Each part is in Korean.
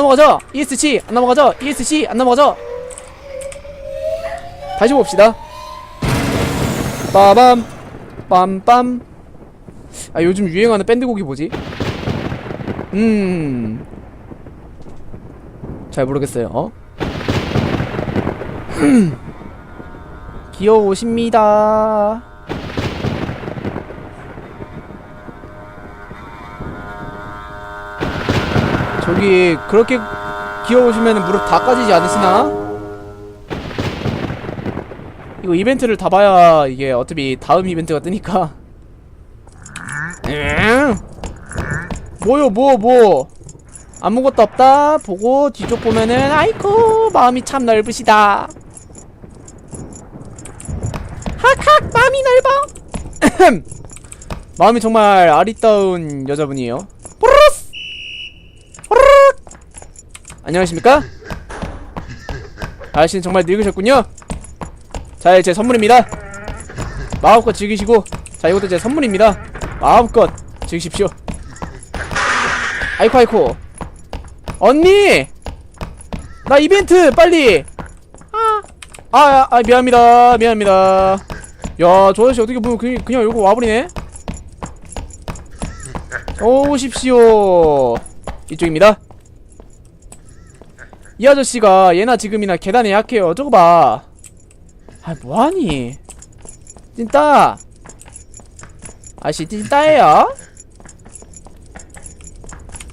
넘어가죠 ESC 안 넘어가죠 ESC 안 넘어가죠 다시 봅시다 빠밤 빰빰 아 요즘 유행하는 밴드곡이 뭐지? 음. 잘 모르겠어요. 어? 귀여우십니다. 저기 그렇게 귀여우시면 무릎 다 까지지 않으시나? 이거 이벤트를 다 봐야 이게 어차피 다음 이벤트가 뜨니까. 응? 뭐요 뭐 뭐 아무것도 없다 보고 뒤쪽 보면은 아이쿠 마음이 참 넓으시다 학학 마음이 넓어 마음이 정말 아리따운 여자분이에요 뽀로로스 뽀로록 안녕하십니까? 아저씨는 정말 늙으셨군요. 자 제 선물입니다. 마음껏 즐기시고 자 이것도 제 선물입니다. 마음껏 즐기십시오. 아이코 아이코 언니! 나 이벤트 빨리! 아, 아, 아 미안합니다. 미안합니다. 야 저 아저씨 어떻게 보면 그냥, 그냥 요거 와버리네? 오십시오. 이쪽입니다 이 아저씨가 예나 지금이나 계단에 약해요 저거 봐 아, 뭐하니? 찐따! 아씨, 찐따예요?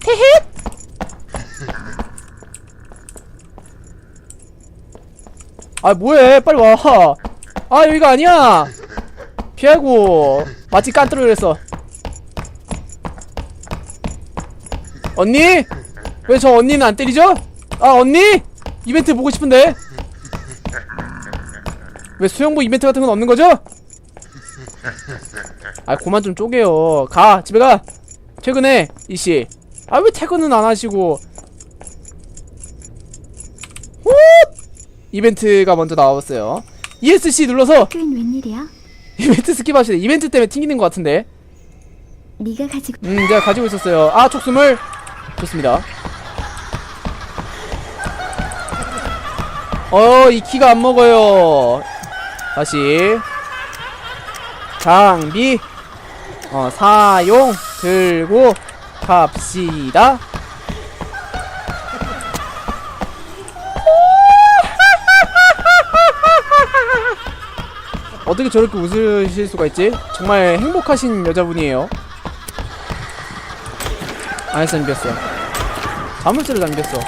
헤헷! 아, 뭐해? 빨리 와. 아, 여기가 아니야! 피하고, 마치 깐뚜루 그랬어. 언니? 왜 저 언니는 안 때리죠? 아, 언니? 이벤트 보고 싶은데? 왜 수영복 이벤트 같은 건 없는 거죠? 아 그만 좀 쪼개요. 가 집에 가. 퇴근해 이씨. 아 왜 퇴근은 안 하시고? 호 이벤트가 먼저 나왔어요. ESC 눌러서 그건 웬일이야? 이벤트 스킵하시네. 이벤트 때문에 튕기는 것 같은데. 네가 가지고 음 제가 가지고 있었어요. 아 촉수물. 좋습니다 어 이 키가 안 먹어요. 다시. 장비. 어 사용. 들고 갑시다. 어떻게 저렇게 웃으실 수가 있지? 정말 행복하신 여자분이에요. 안에서 잠겼어. 자물쇠를 잠겼어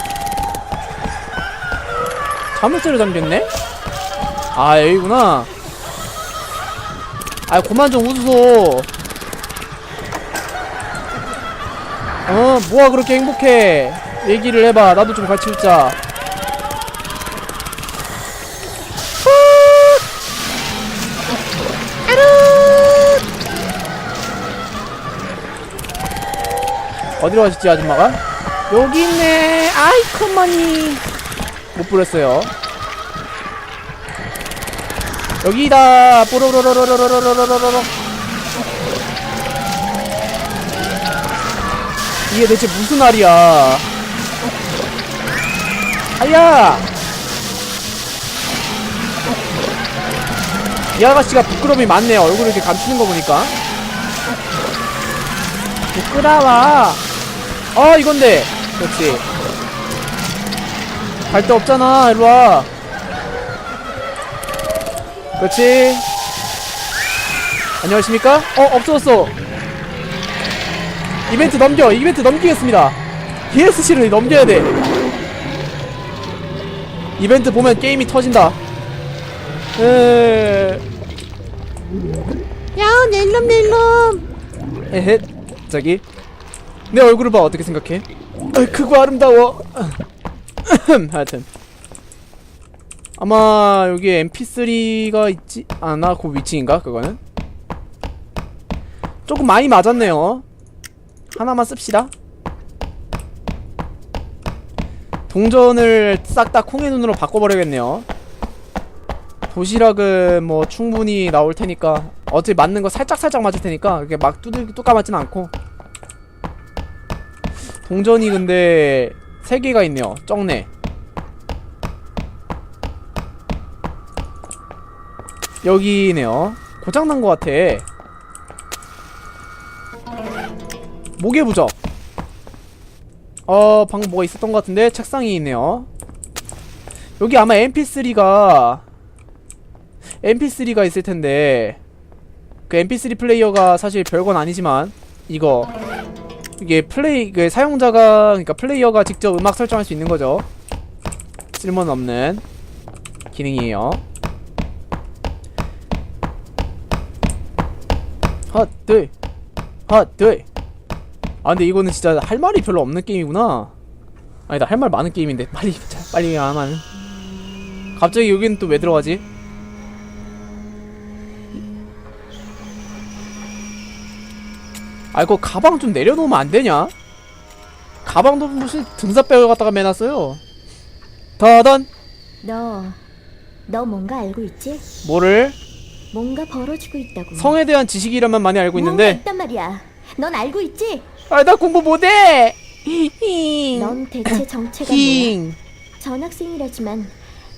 자물쇠를 잠겼네? 아 여기구나. 아 그만 좀 웃어 어 뭐가 그렇게 행복해? 얘기를 해봐. 나도 좀 같이 웃자. 어디로 가셨지 아줌마가? 여기 있네. 아이쿠머니 못 불렀어요. 여기다! 뽀로로로로로로로로로로 이게 대체 무슨 말이야? 아야! 이 아가씨가 부끄러움이 많네. 얼굴을 이렇게 감추는 거 보니까. 부끄러워. 아 이건데. 그렇지 갈 데 없잖아 일로와. 그렇지? 안녕하십니까? 어 없어졌어. 이벤트 넘겨 이벤트 넘기겠습니다. ESC를 넘겨야 돼. 이벤트 보면 게임이 터진다. 에... 야 낼름 낼름. 에헷 저기. 내 얼굴을 봐 어떻게 생각해? 아, 크고 아름다워 하여튼 아마 여기 mp3가 있지 않아? 그 위치인가 그거는? 조금 많이 맞았네요. 하나만 씁시다. 동전을 싹 다 콩의 눈으로 바꿔버려야겠네요. 도시락은 뭐 충분히 나올 테니까 어차피 맞는 거 살짝 살짝 맞을 테니까 그렇게 막 뚜들 뚜까 맞진 않고. 동전이 근데 세 개가 있네요. 쩍네. 여기네요. 고장난 것 같아. 목의 부적. 어, 방금 뭐가 있었던 것 같은데 책상이 있네요. 여기 아마 MP3가 MP3가 있을 텐데 그 MP3 플레이어가 사실 별건 아니지만 이거 이게 플레이 그 사용자가 그러니까 플레이어가 직접 음악 설정할 수 있는 거죠. 쓸모는 없는 기능이에요. 핫들 핫들 아 근데 이거는 진짜 할 말이 별로 없는 게임이구나. 아니다 할 말 많은 게임인데 빨리 자, 빨리 하면 갑자기 여기는 또 왜 들어가지? 아 이거 가방 좀 내려놓으면 안 되냐? 가방도 무슨 등산백을 갖다가 매놨어요. 다단 너, 너 뭔가 알고 있지? 뭐를 뭔가 벌어지고 있다고. 성에 대한 지식이라면 많이 알고 뭔가 있는데 있단 말이야. 넌 알고 있지? 아 나 공부 못해. 넌 대체 정체가 뭐야? 힝 전학생이라지만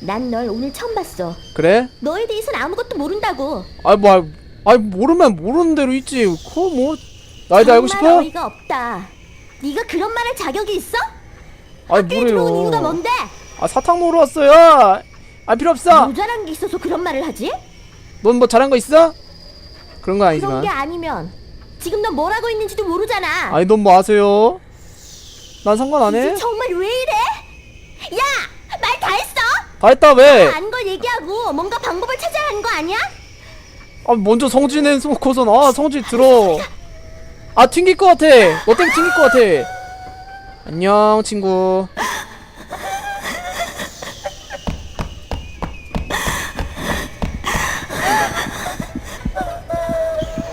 난 널 오늘 처음 봤어. 그래? 너에 대해서는 아무것도 모른다고. 아뭐 아 모르면 모르는 대로 있지. 그거 뭐 나이도 알고 정말 싶어? 어이가 없다. 네가 그런 말할 자격이 있어? 아이 학교에 들어온 이유가 뭐래요? 뭔데? 아 사탕 먹으러 왔어요. 아 필요 없어. 모자란 게 있어서 그런 말을 하지? 넌 뭐 잘한 거 있어? 그런 건 그런 아니지만. 게 아니면 지금 넌뭘 하고 있는지도 모르잖아. 아니 넌뭐 하세요? 난 상관 안 해. 이제 정말 왜 이래? 야, 말 다 했어? 다 했다 왜? 안 걸 얘기하고 뭔가 방법을 찾아야 하는 거 아니야? 아 먼저 성질 내놓고선 아 성질 들어. 아 튕길 것 같아. 너 때문에 튕길 것 같아. 안녕 친구.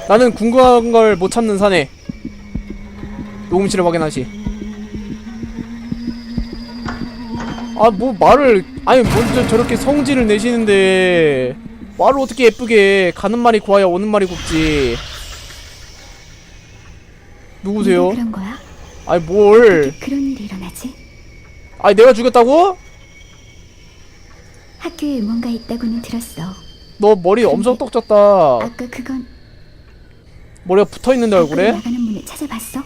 나는 궁금한 걸 못 참는 사내. 녹음실을 확인하시. 아 뭐 말을 아니 먼저 저렇게 성질을 내시는데 말을 어떻게 예쁘게 가는 말이 고와야 오는 말이 곱지. 누구세요? 네가 그런 거야? 아니 뭘? 그런 일이 일어나지? 아니 내가 죽였다고? 학교에 뭔가 있다고는 들었어. 너 머리 엄청 떡졌다. 아까 그건 머리가 붙어 있는데 밖으로 얼굴에? 나가는 문을 찾아봤어?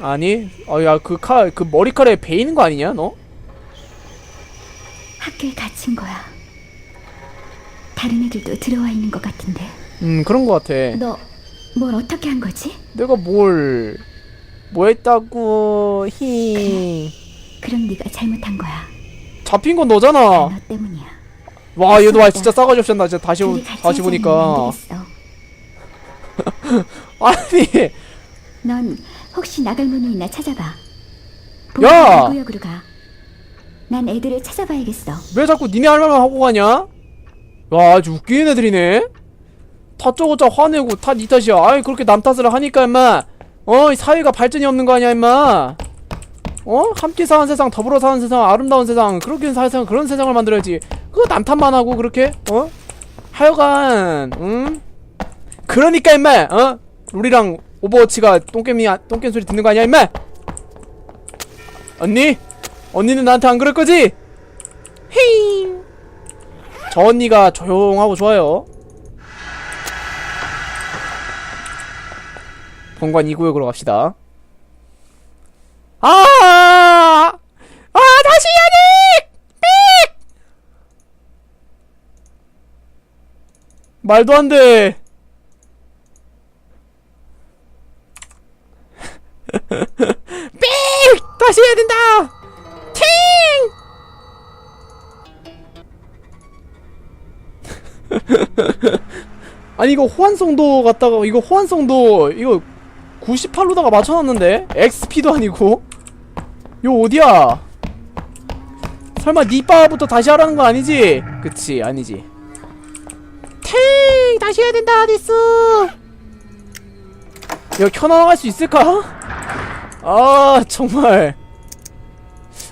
아니. 아야 그 칼 그 머리카락에 베이는 거 아니냐 너? 학교에 갇힌 거야. 다른 애들도 들어와 있는 것 같은데. 음 그런 거 같아. 너 뭘 어떻게 한 거지? 내가 뭘? 뭐 했다고? 히. 그럼 네가 잘못한 거야. 잡힌 건 너잖아. 너 때문이야. 와 얘도 와 진짜 싸가지 한다. 진짜 다시 오, 둘이 같이 다시 보니까. 안 되겠어. 아니. 넌 혹시 나갈 문이 있나 찾아봐. 야! 구역으로 가. 난 애들을 찾아봐야겠어. 왜 자꾸 니네 할 말만 하고 가냐? 와 아주 웃기는 애들이네 다짜고짜 화내고 다 니 탓이야 아이 그렇게 남 탓을 하니까 임마 어? 이 사회가 발전이 없는 거 아니야 임마 어? 함께 사는 세상 더불어 사는 세상 아름다운 세상 그렇게 사는 세상 그런 세상을 만들어야지 그거 남 탓만 하고 그렇게 어? 하여간 응? 그러니까 임마 어? 우리랑 오버워치가 똥개미 똥개 소리 듣는 거 아니야 임마 언니? 언니는 나한테 안 그럴 거지? 헤잉 저 언니가 조용하고 좋아요 본관 2구역으로 갑시다 아! 아 다시 돼! 삑! 말도 안 돼. 삑! 다시 해야 된다! 팅! 아니 이거 호환성도 갖다가 이거 호환성도 이거 98로다가 맞춰놨는데 XP도 아니고 요 어디야 설마 니빠부터 다시 하라는 거 아니지? 그치 아니지 탱 다시 해야 된다 디스 이거 켜나갈 수 있을까? 아 정말.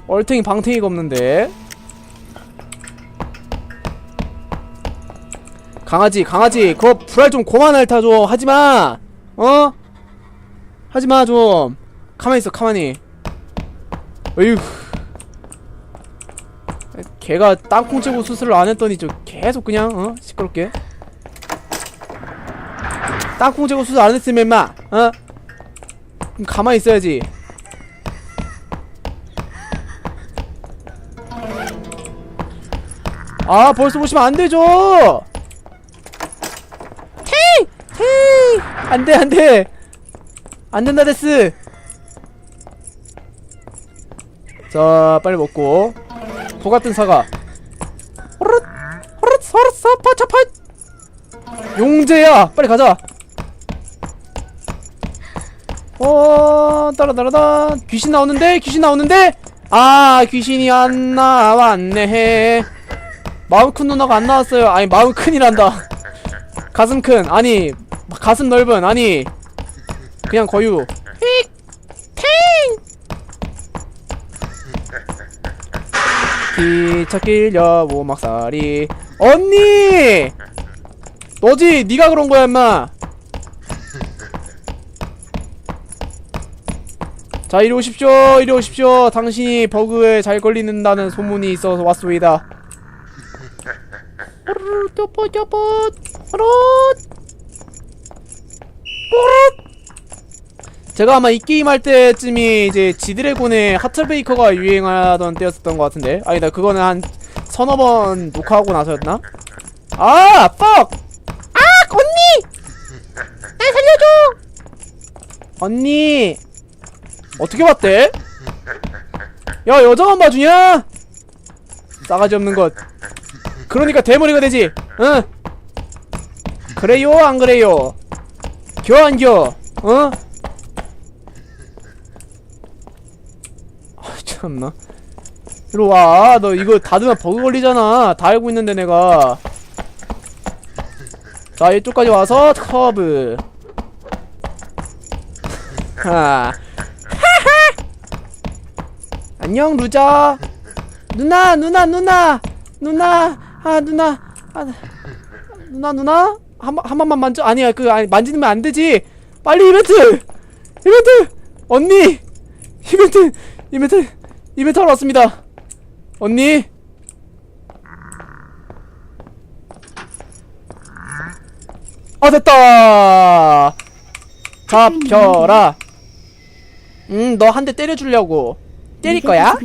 얼탱이 방탱이가 없는데. 강아지 강아지 그거 불알 좀 고만 핥아줘. 하지마. 어? 하지마 좀. 가만히 있어 가만히. 어휴. 걔가 땅콩 제거 수술을 안 했더니 저 계속 그냥 어? 시끄럽게. 땅콩 제거 수술 안 했으면 임마 어 그럼 가만히 있어야지. 아 벌써 보시면 안 되죠? 테이! 테이! 안돼 안돼. 안 된다 데스. 자 빨리 먹고. 도 같은 사과. 호릇 호릇 호릇 사파 차파. 용재야! 빨리 가자 따라따라다 귀신 나오는데 귀신 나오는데? 아 귀신이 안 나왔네. 마음 큰 누나가 안 나왔어요. 아니 마음 큰이란다. 가슴 큰. 아니 가슴 넓은. 아니 그냥 거유. 휙! 탱! 기찻길 여보 막사리. 언니! 너지 네가 그런 거야 임마 자 이리 오십시오 이리 오십시오 당신이 버그에 잘 걸리는다는 소문이 있어서 뽀릇 제가 아마 이 게임 할 때쯤이 이제 지드래곤의 하트베이커가 유행하던 때였었던 것 같은데 아니다 그거는 한 서너 번 녹화하고 나서였나? 아! 뻑! 아! 언니! 나 살려줘! 언니! 어떻게 봤대? 야 여자만 봐주냐? 싸가지 없는 것 그러니까 대머리가 되지 응? 그래요 안 그래요? 겨 안 겨? 어? 아 참나 이리 와너 이거 닫으면 버그 걸리잖아 다 알고 있는데 내가 자 이쪽까지 와서 커브 하 안녕 루자 누나 누나 누나. 누나 아 누나. 아 누나 누나? 한, 번- 한 번만 만져. 아니야 그 아니 만지면 안 되지. 빨리 이벤트! 이벤트! 언니! 이벤트! 이벤트! 이벤트 하러 왔습니다. 언니! 아 됐다! 잡혀라. 음 너 한 대 때려주려고 때릴 거야?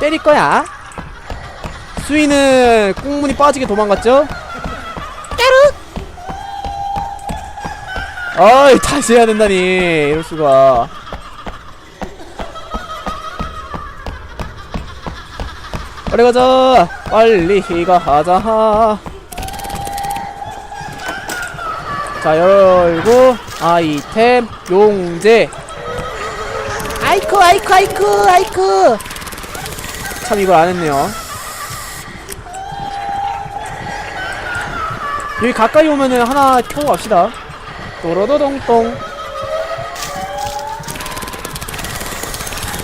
때릴 거야? 수위는 꽁문이 빠지게 도망갔죠? 까르! 어이 다시 해야 된다니 이럴 수가 빨리 가자 빨리 가자 자 열고 아이템 용제 아이쿠 아이쿠 아이쿠 아이쿠. 참 이걸 안 했네요. 여기 가까이 오면은 하나 켜고 갑시다. 또로도동똥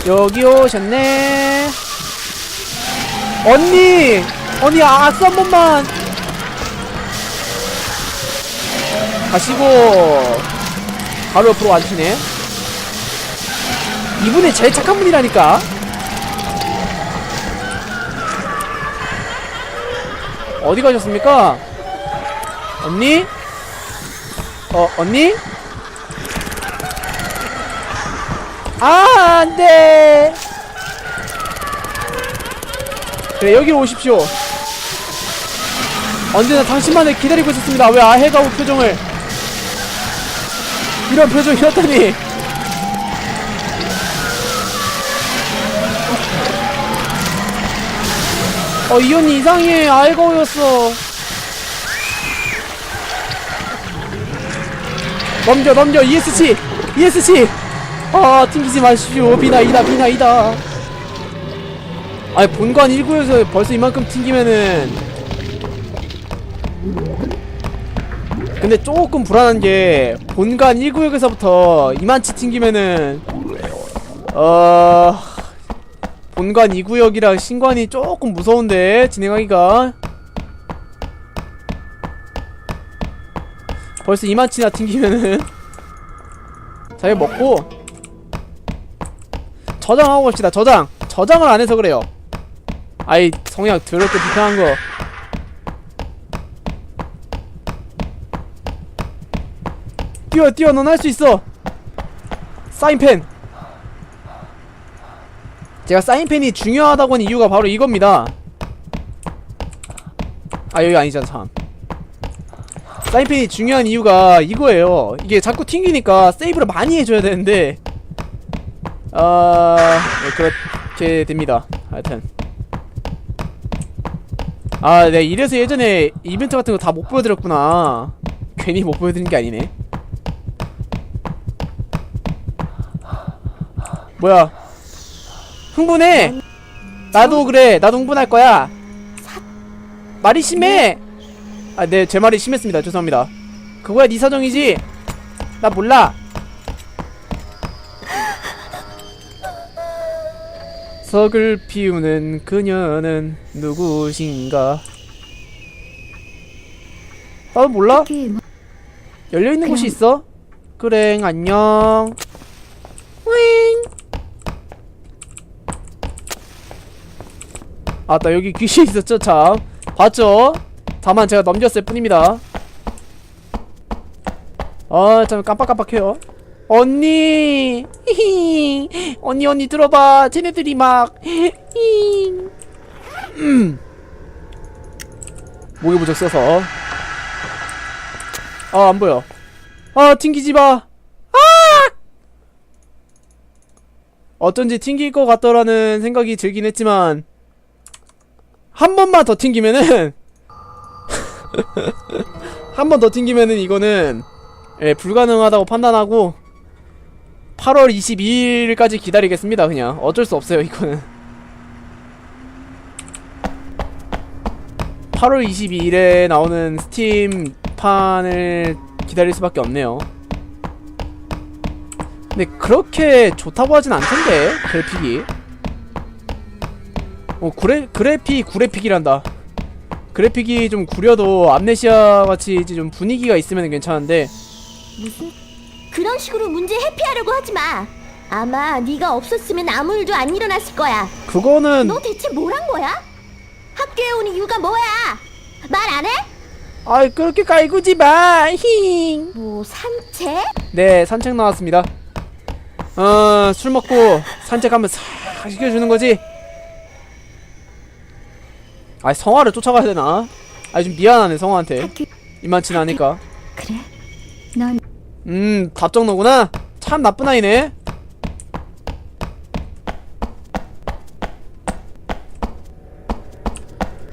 여기 오셨네. 언니! 언니 아스 한 번만. 가시고. 바로 옆으로 와주시네 이분이 제일 착한 분이라니까 어디 가셨습니까? 언니? 어, 언니? 아, 안 돼! 그래, 여기로 오십시오. 언제나 당신만을 기다리고 있었습니다. 왜 아해가 우 표정을. 이런 표정이었더니. 어, 이 언니 이상해. 아이가 오였어. 넘겨 넘겨. ESC ESC 아 튕기지 마십시오. 비나 이다 비나 이다. 아니 본관 1구에서 벌써 이만큼 튕기면은. 근데 조금 불안한 게 본관 1구역에서부터 이만치 튕기면은 어 본관 2구역이랑 신관이 조금 무서운데 진행하기가. 벌써 이만치나 튕기면은. 자 이거 먹고. 저장하고 갑시다 저장. 저장을 안 해서 그래요. 아이 성향 더럽게 불편한 거. 뛰어 뛰어. 넌 할 수 있어. 사인펜 제가 사인펜이 중요하다고 한 이유가 바로 이겁니다 아 여기 아니잖아 참 사인펜이 중요한 이유가 이거예요 이게 자꾸 튕기니까 세이브를 많이 해줘야 되는데 아 네, 그렇게 됩니다 하여튼 아, 네, 이래서 예전에 이벤트 같은 거 다 못 보여드렸구나. 괜히 못 보여드린 게 아니네. 뭐야? 흥분해! 나도 그래, 나도 흥분할 거야! 말이 심해! 아, 네, 제 말이 심했습니다. 죄송합니다. 그거야 네 사정이지? 나 몰라! 석을 피우는 그녀는 누구신가? 나도 몰라? 그 뭐, 열려 있는 곳이 있어? 그래 안녕 윙 아따 여기 귀신 있었죠? 참. 봤죠? 다만 제가 넘겼을 뿐입니다. 아참 깜빡깜빡해요. 언니! 히히. 언니 언니 들어봐. 쟤네들이 막. 음. 목에 부적 써서. 아 안보여. 아 튕기지마. 아! 어쩐지 튕길 것 같더라는 생각이 들긴 했지만 한 번만 더 튕기면은 한 번 더 튕기면은 이거는 예, 불가능하다고 판단하고 8월 22일까지 기다리겠습니다 그냥. 어쩔 수 없어요 이거는. 8월 22일에 나오는 스팀판을 기다릴 수밖에 없네요. 근데 그렇게 좋다고 하진 않던데 그래픽이 어 그래, 그래픽 구래픽이란다 그래픽이 좀 구려도 암네시아 같이 이제 좀 분위기가 있으면 괜찮은데 무슨 그런 식으로 문제 회피하려고 하지 마. 아마 네가 없었으면 아무 일도 안 일어났을 거야. 그거는 너 대체 뭘 한 거야? 학교에 온 이유가 뭐야? 말 안 해? 아이 그렇게 깔구지 마 힝. 뭐 산책? 네 산책 나왔습니다 어술 먹고 산책 한번 싹 시켜주는 거지 아 성화를 쫓아가야 되나? 아 좀 미안하네 성화한테. 학교 이만치는 않으니까. 그래? 넌 음 답정 너구나? 참 나쁜 아이네.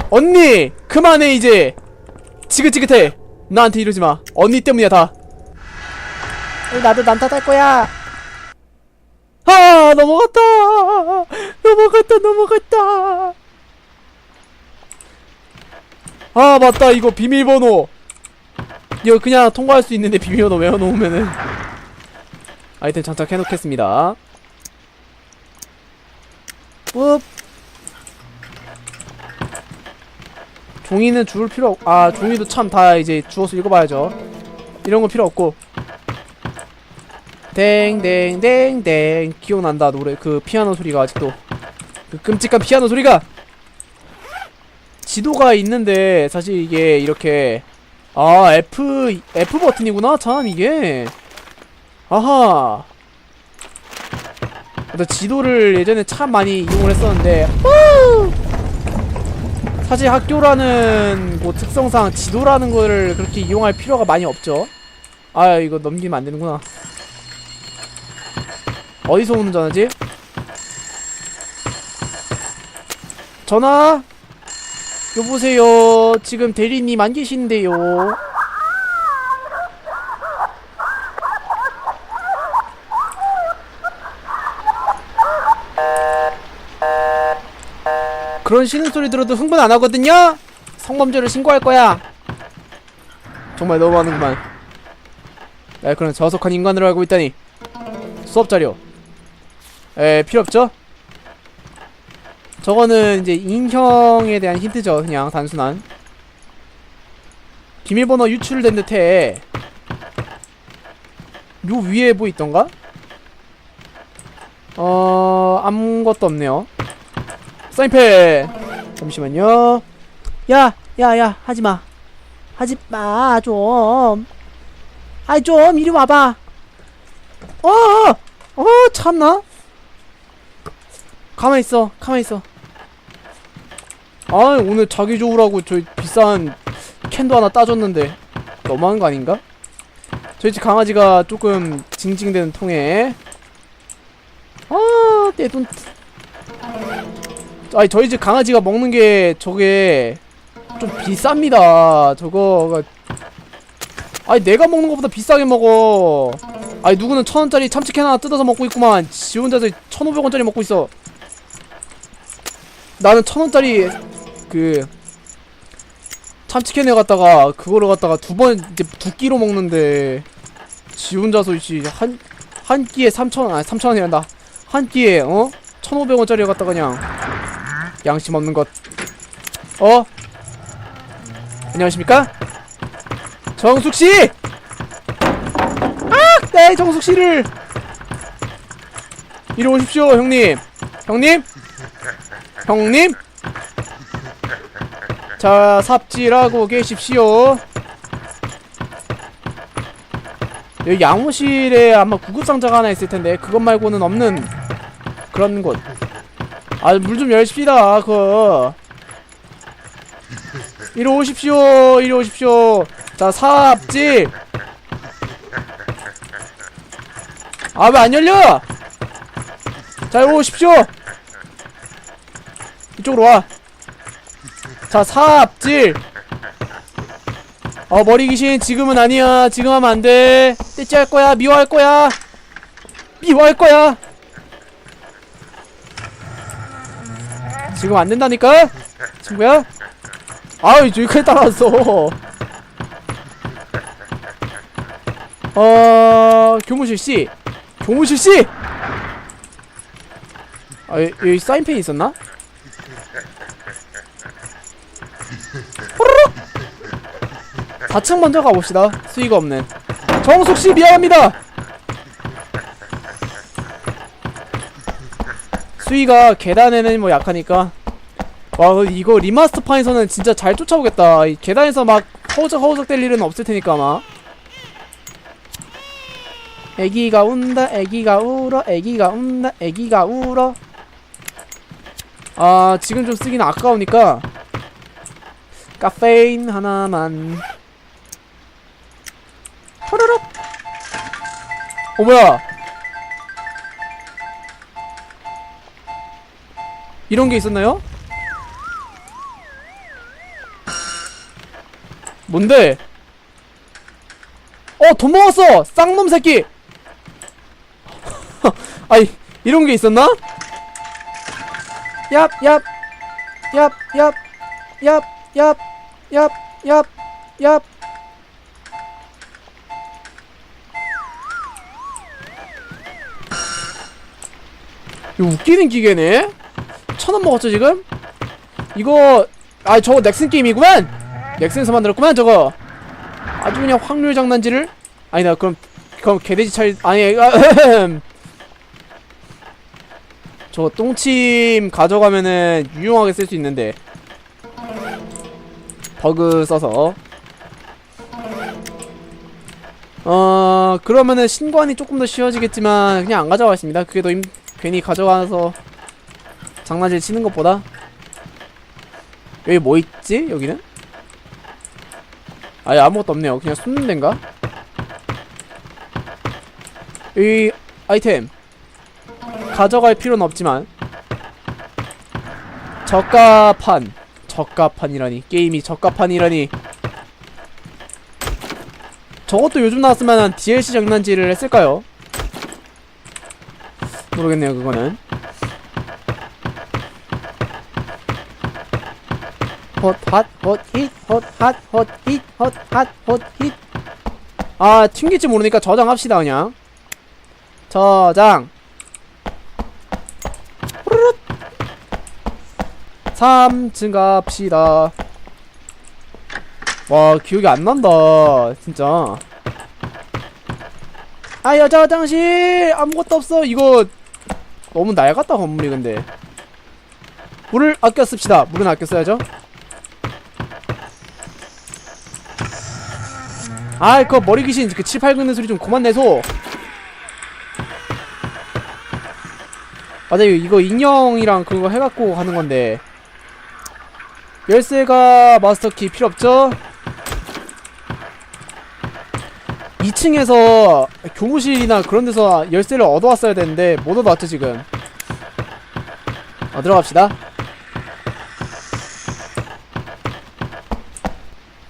언니 그만해 이제. 지긋지긋해. 나한테 이러지 마. 언니 때문이야 다. 나도 탈 거야. 아 넘어갔다. 넘어갔다 넘어갔다 아 맞다. 이거 비밀번호. 이거 그냥 통과할 수 있는데 비밀번호 외워놓으면은. 아이템 장착해놓겠습니다 ปุ๊ 종이는 주울 필요 없.. 아 종이도 참 다 이제 주워서 읽어봐야죠. 이런 거 필요 없고. 땡땡땡땡 기억난다 노래. 그 피아노 소리가 아직도. 그 끔찍한 피아노 소리가 지도가 있는데 사실 이게 이렇게 아 F F 버튼이구나 참 이게 아하 나 지도를 예전에 참 많이 이용을 했었는데 후! 사실 학교라는 뭐 특성상 지도라는 거를 그렇게 이용할 필요가 많이 없죠 아 이거 넘기면 안 되는구나 어디서 오는 전화지? 전화? 여보세요. 지금 대리님 안 계신데요. 그런 쉬는 소리 들어도 흥분 안 하거든요? 성범죄를 신고할 거야. 정말 너무하는구만 날 그런 저속한 인간으로 알고 있다니. 수업 자료. 에 필요 없죠? 저거는 이제 인형에 대한 힌트죠 그냥 단순한 비밀번호 유출된 듯해 요 위에 뭐 있던가? 어 아무것도 없네요 사인펜 잠시만요. 야, 야, 야, 하지 마. 하지 마, 좀. 아이, 좀, 이리 와봐. 어, 어, 어, 참나? 가만히 있어, 가만히 있어. 아, 오늘 자기 좋으라고 저 비싼 캔도 하나 따줬는데. 너무한 거 아닌가? 저희 집 강아지가 조금 징징대는 통에. 아, 내 돈. 아니, 저희 집 강아지가 먹는 게 저게 좀 비쌉니다. 저거가. 아니, 내가 먹는 것보다 비싸게 먹어. 아니, 누구는 천 원짜리 참치캔 하나 뜯어서 먹고 있구만. 지 혼자서 천오백 원짜리 먹고 있어. 나는 천 원짜리 그 참치캔에 갖다가 그거를 갖다가 두 번 이제 두 끼로 먹는데 지 혼자서 이씨 한 한 끼에 3천 아니 3천 원이란다. 한 끼에 어? 1,500원짜리 갖다가 그냥 양심 없는 것. 어? 안녕하십니까? 정숙 씨! 아! 네, 정숙 씨를 이리 오십시오, 형님. 형님? 형님? 자, 삽질하고 계십시오. 여기 양호실에 아마 구급상자가 하나 있을 텐데 그것 말고는 없는 그런 곳. 아, 물 좀 열십시다, 그거. 이리 오십시오, 이리 오십시오. 자, 삽질. 아, 왜 안 열려? 자, 오십시오. 이쪽으로 와. 자, 삽질. 어, 머리 귀신 지금은 아니야. 지금 하면 안 돼. 떼찌할 거야. 미워할 거야. 미워할 거야. 지금 안 된다니까? 친구야? 아유, 여기까지 따라왔어. 어, 교무실 씨. 교무실 씨! 아, 여- 여기 사인펜 있었나? 호로록! 4층 먼저 가봅시다. 수위가 없는. 정숙 씨 미안합니다. 수위가 계단에는 뭐 약하니까. 와그 이거 리마스터판에서는 진짜 잘 쫓아오겠다. 이 계단에서 막 허우적 허우적 될 일은 없을 테니까 아마. 애기가 운다 애기가 울어 애기가 운다 애기가 울어 아 지금 좀 쓰기는 아까우니까 카페인 하나만 호로록 어 뭐야 이런 게 있었나요? 뭔데? 어, 돈 먹었어! 쌍놈 새끼! 아이, 이런 게 있었나? 얍, 얍, 얍, 얍, 얍, 얍, 얍, 얍, 얍. 이거 웃기는 기계네? 천 원 먹었죠, 지금? 이거, 아, 저거 넥슨 게임이구만! 넥슨에서 만들었구만, 저거! 아주 그냥 확률 장난질을? 아니다, 그럼, 그럼 개돼지 차리, 아니, 아, 저 똥침 가져가면은 유용하게 쓸 수 있는데. 버그 써서. 어, 그러면은 신관이 조금 더 쉬워지겠지만, 그냥 안 가져가겠습니다. 그게 더 힘, 괜히 가져가서 장난질 치는 것보다. 여기 뭐 있지? 여기는? 아예 아무것도 없네요. 그냥 숨는 데인가? 이 아이템 가져갈 필요는 없지만 저가판 저가판이라니 게임이 저가판이라니 저것도 요즘 나왔으면 DLC 장난질을 했을까요? 모르겠네요 그거는. 헛핫 헛힛 헛핫 헛힛 헛핫 헛힛 아 튕길지 모르니까 저장합시다 그냥. 저장. 후루룩. 3층 갑시다. 와 기억이 안 난다 진짜. 아 여자 화장실 아무것도 없어. 이거 너무 낡았다 건물이 근데. 물을 아껴 씁시다. 물은 아껴 써야죠. 아이 그 머리 귀신 그 칠팔 긁는 소리 좀 그만 내소. 맞아 이거, 이거 인형이랑 그거 해갖고 하는 건데. 열쇠가 마스터키 필요 없죠 2층에서 교무실이나 그런 데서 열쇠를 얻어왔어야 되는데 못 얻어왔죠 지금 어 들어갑시다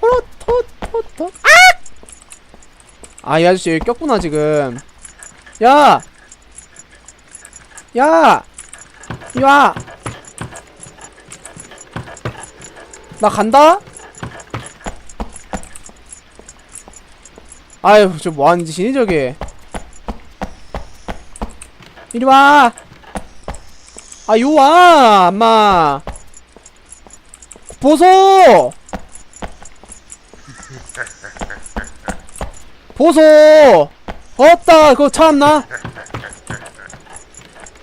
호로토토토 아이 아저씨 여기 꼈구나 지금 야! 야! 이와! 나 간다? 아유 저 뭐하는 짓이니 저게? 이리와! 아 요와 엄마! 보소! 보소! 없다 그거 참나?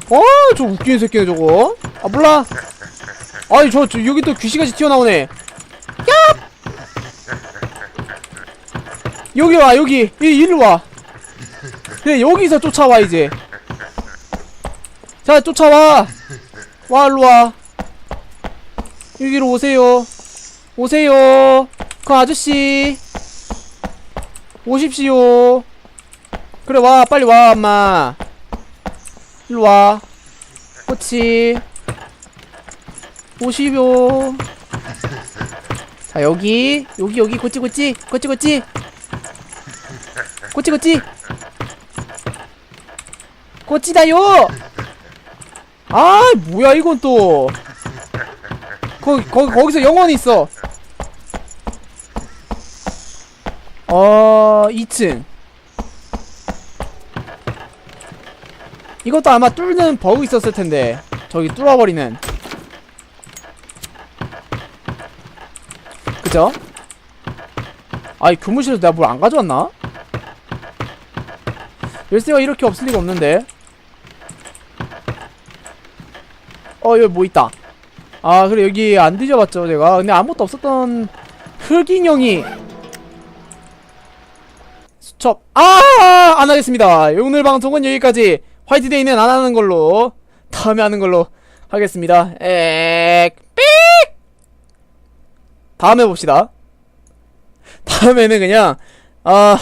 어저 웃기는 새끼네 저거. 아 몰라. 아이 저, 저 여기 또 귀신같이 튀어나오네 야 여기 와 여기. 이 일로 와. 그래 여기서 쫓아와 이제. 자 쫓아와. 와 일로 와. 여기로 오세요. 오세요. 그 아저씨. 오십시오. 그래 와. 빨리 와 엄마. 일로 와. 그렇지. 오시오. 자 여기. 여기 여기. 고찌 고찌 고찌 고찌 고찌 고찌 고찌다요. 아 뭐야 이건 또. 거기 거기 거기서 영원히 있어. 어 2층. 이것도 아마 뚫는 버그 있었을 텐데. 저기 뚫어버리는. 그죠? 아이 교무실에서 내가 뭘 안 가져왔나? 열쇠가 이렇게 없을 리가 없는데. 어 여기 뭐 있다. 아 그래 여기 안 뒤져봤죠 제가. 근데 아무것도 없었던 흑인형이 수첩 아 안 하겠습니다. 오늘 방송은 여기까지. 화이트데이는 안 하는 걸로 다음에 하는 걸로 하겠습니다. 엑 삑! 다음에 봅시다. 다음에는 그냥 아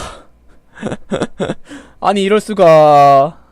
아니 이럴 수가